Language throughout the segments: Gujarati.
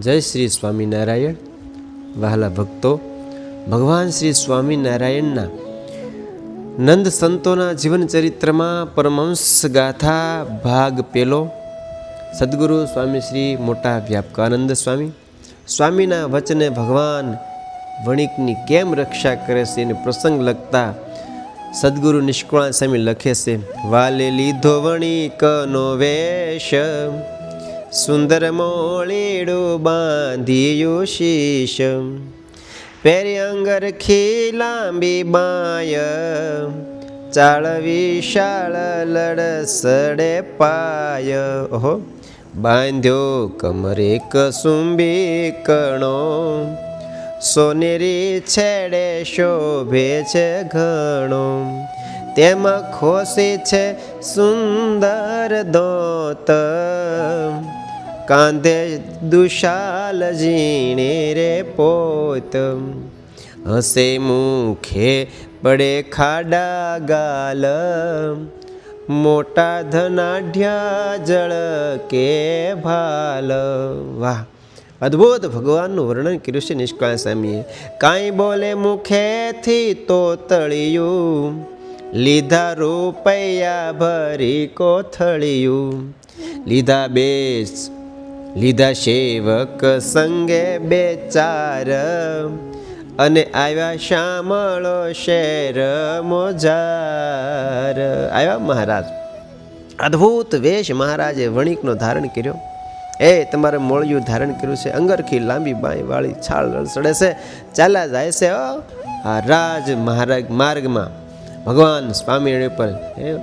જય શ્રી સ્વામિનારાયણ. વહાલા ભક્તો, ભગવાન શ્રી સ્વામિનારાયણના નંદ સંતોના જીવન ચરિત્રમાં પરમહંસ ગાથા ભાગ પેલો. સદગુરુ સ્વામી શ્રી મોટા વ્યાપકાનંદ સ્વામી. સ્વામીના વચને ભગવાન વણિકની કેમ રક્ષા કરે છે એને પ્રસંગ લખતા સદગુરુ નિષ્કુળા સ્વામી લખે છે, વાલે લીધો વણિકનો વેશ, સુંદર મોળીડું બાંધ્યું શીશ પેરી અંગર ખીલાંબી બાય, ચાળ વિશાળ લડસડે પાય. ઓહો, બાંધ્યો કમરે કસુંબી કણો સોનેરી છેડે શોભે છે ઘણો. તેમાં ખોસી છે સુંદર દોત. કાંધે દુશાલ જીણે રે પોત. હસે મુખે પડે ખાડા ગાલ. મોટા ધનાઢ્યા જળ કે ભાલ. વાહ! અદ્ભુત ભગવાનનું વર્ણન કર્યું છે નિષ્કાળ સ્વામીએ. કાંઈ બોલે મુખેથી તો તળિયું, લીધા રૂપૈયા ભરી કોથળિયું. લીધા બેસ, લીધા સેવક સંગે બે ચાર. અને આવ્યા શામળો શેર મોજાર. આવ્યા મહારાજ. અદ્ભુત વેશ મહારાજે વણિકનો ધારણ કર્યો. એ તમારે મોળિયું ધારણ કર્યું છે. અંગરખી લાંબી બાંય વાળી છાળ રળસડે છે. ચાલ્યા જાય છે આ રાજ મહારાજ માર્ગમાં. ભગવાન સ્વામિનારાયણ પર એ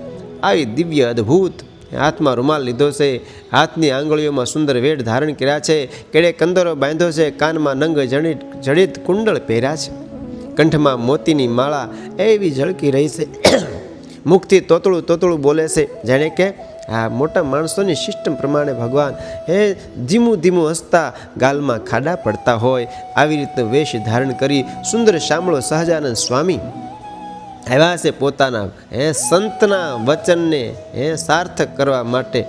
આવી દિવ્ય, અદ્ભુત હાથમાં રૂમાલ લીધો છે. હાથની આંગળીઓમાં સુંદર વેડ ધારણ કર્યા છે. કેળે કંદરો બાંધ્યો છે. કાનમાં નંગ જડિત જડિત કુંડળ પહેર્યા છે. કંઠમાં મોતીની માળા એવી ઝળકી રહી છે. મુખથી તોતળું તોતળું બોલે છે. જાણે કે આ મોટા માણસોની સિસ્ટમ પ્રમાણે ભગવાન હે, ધીમું ધીમું હસતા ગાલમાં ખાડા પડતા હોય, આવી રીતનો વેશ ધારણ કરી સુંદર શામળો સહજાનંદ સ્વામી આવ્યા છે પોતાના, હે, સંતના વચનને, હે, સાર્થક કરવા માટે,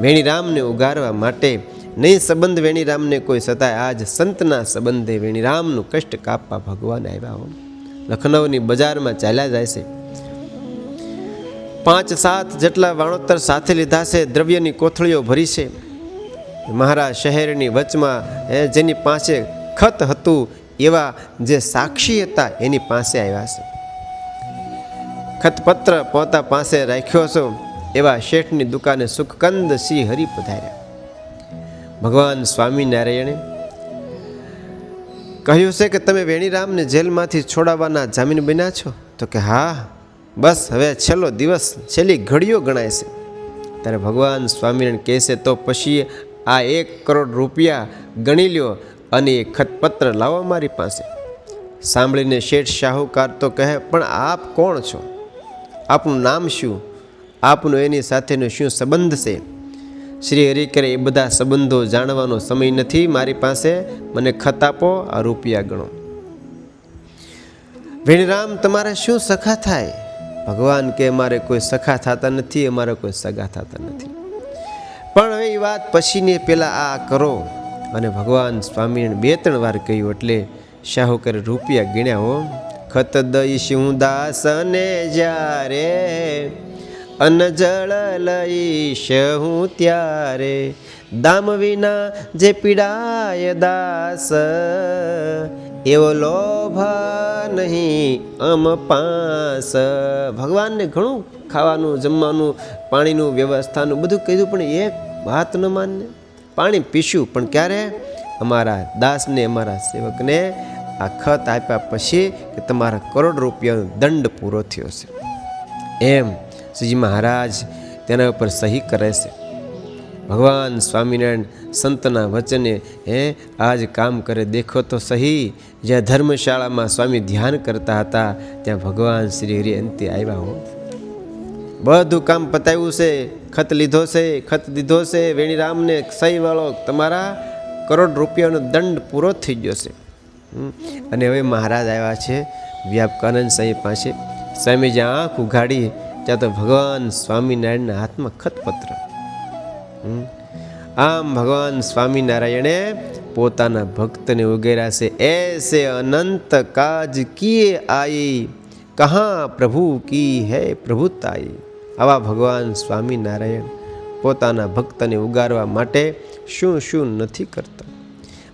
વેણીરામને ઉગારવા માટે. નહીં સંબંધ વેણીરામને કોઈ સતાય, આજ સંતના સંબંધે વેણીરામનું કષ્ટ કાપવા ભગવાન આવ્યા હો લખનૌની બજારમાં ચાલ્યા જાય છે. પાંચ સાત જેટલા વાણોત્તર સાથે લીધા છે, દ્રવ્યની કોથળીઓ ભરી છે. મહારાજ શહેરની વચમાં એ જેની પાસે ખત હતું, એવા જે સાક્ષી હતા, એની પાસે આવ્યા છે. ખતપત્ર પોતા પાસે રાખ્યો છો, એવા શેઠની દુકાને સુખકંદ સિંહ હરી પધાર્યા. ભગવાન સ્વામિનારાયણે કહ્યું છે કે તમે વેણીરામને જેલમાંથી છોડાવવાના જામીન બન્યા છો? તો કે હા બસ, હવે છેલ્લો દિવસ, છેલ્લી ઘડીઓ ગણાય છે. ત્યારે ભગવાન સ્વામિનારાયણ કહેશે, તો પછી આ એક કરોડ રૂપિયા ગણી લ્યો અને એ ખતપત્ર લાવો મારી પાસે. સાંભળીને શેઠ શાહુકાર તો કહે, પણ આપ કોણ છો? આપનું નામ શું? આપનો એની સાથેનો શું સંબંધ છે? શ્રી હરિકરે એ બધા સંબંધો જાણવાનો સમય નથી મારી પાસે. મને ખત આપો, આ રૂપિયા ગણો. વેણરામ, તમારે શું સખા થાય? ભગવાન કે અમારે કોઈ સખા થતા નથી અમારે કોઈ સગા થતા નથી. પણ હવે એ વાત પછીની પહેલાં આ કરો. અને ભગવાન સ્વામિનારાયણ બે ત્રણ વાર કહ્યું, એટલે શાહુકરે રૂપિયા ગીણ્યા હો. ખત દઈશ હું દાસને જ્યારે? અન જળ લઈશ હું ત્યારે? દામ વિના જે પીડાય દાસ. એવો લોભ નહીં. અમ પાસ. ભગવાનને ઘણું ખાવાનું, જમવાનું, પાણીનું વ્યવસ્થાનું બધું કીધું, પણ એક વાત ન માનને પાણી પીશું, પણ ક્યારે? અમારા દાસને, અમારા સેવકને આ ખત આપ્યા પછી કે તમારા કરોડ રૂપિયાનો દંડ પૂરો થયો છે. એમ શ્રીજી મહારાજ તેના ઉપર સહી કરે છે. ભગવાન સ્વામિનારાયણ સંતના વચને, હે, આજ કામ કરે, દેખો તો સહી જ્યાં ધર્મશાળામાં સ્વામી ધ્યાન કરતા હતા, ત્યાં ભગવાન શ્રી હરિ અંતે આવ્યા હો બધું કામ પતાવ્યું છે, ખત લીધો છે, ખત દીધો છે, વેણીરામને સહી વાળો તમારા કરોડ રૂપિયાનો દંડ પૂરો થઈ ગયો છે. અને હવે મહારાજ આવ્યા છે, વ્યાપકાનંદ સાહેબ પાસે સ્વામી જ્યાં આંખ ઉઘાડી, ત્યાં તો ભગવાન સ્વામિનારાયણના હાથમાં ખતપત્ર. આમ ભગવાન સ્વામિનારાયણે પોતાના ભક્તને ઉગેર્યા છે, એસે અનંત કાજ કિએ આઈ કહા પ્રભુ કી હે પ્રભુતાઈ આવા ભગવાન સ્વામિનારાયણ પોતાના ભક્તને ઉગારવા માટે શું શું નથી કરતા.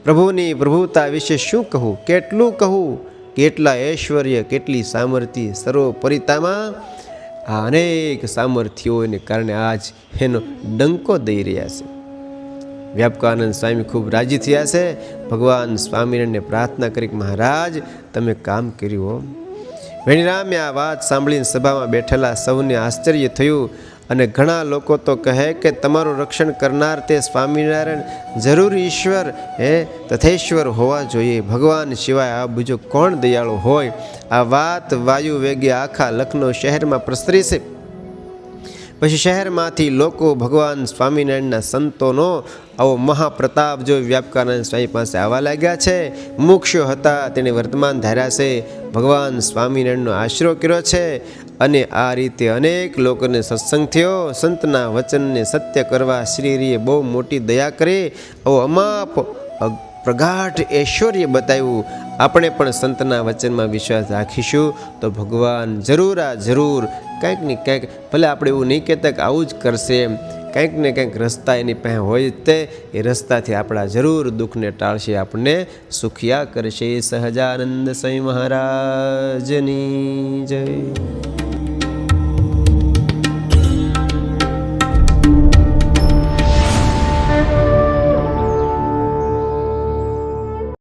પ્રભુની પ્રભુતા વિશે શું કહું? કેટલું કહું? કેટલા ઐશ્વર્ય, કેટલી સામર્થ્ય, સર્વોપરિતામાં આ અનેક સામર્થ્યોને કારણે આજ એનો ડંકો દઈ રહ્યા છે. વ્યાપકાનંદ સ્વામી ખૂબ રાજી થયા છે. ભગવાન સ્વામિનારાયણને પ્રાર્થના કરી મહારાજ, તમે કામ કર્યું હો. વેણીરામે આ વાત સાંભળીને સભામાં બેઠેલા સૌને આશ્ચર્ય થયું. અને ઘણા લોકો તો કહે કે તમારું રક્ષણ કરનાર તે સ્વામિનારાયણ જરૂર ઈશ્વર, હે? તથેશ્વર હોવા જોઈએ. ભગવાન સિવાય આ બીજો કોણ દયાળુ હોય? આ વાત વાયુ વેગે આખા લખનૌ શહેરમાં પ્રસરી છે. પછી શહેરમાંથી લોકો ભગવાન સ્વામિનારાયણના સંતોનો આવો મહાપ્રતાપ જો વ્યાપકાનંદ સ્વામી પાસે આવવા લાગ્યા છે. મુક્ષો હતા, તેણે વર્તમાન ધાર્યા છે. ભગવાન સ્વામિનારાયણનો આશરો કર્યો છે. અને આ રીતે અનેક લોકોને સત્સંગ થયો. સંતના વચનને સત્ય કરવા શ્રીરીએ બહુ મોટી દયા કરી. આવો અમાપ, પ્રગાઢ ઐશ્વર્ય બતાવ્યું. આપણે પણ સંતના વચનમાં વિશ્વાસ રાખીશું. તો ભગવાન જરૂર આ જરૂર. કંઈક ને કંઈક, ભલે આપણે એવું નહીં કહેતા કે આવું જ કરશે કંઈક ને કંઈક રસ્તા એની પાસે હોય તે. એ રસ્તાથી આપણા જરૂર દુઃખને ટાળશે આપણને. સુખિયા કરશે સહજાનંદ સ્વામી મહારાજની જય.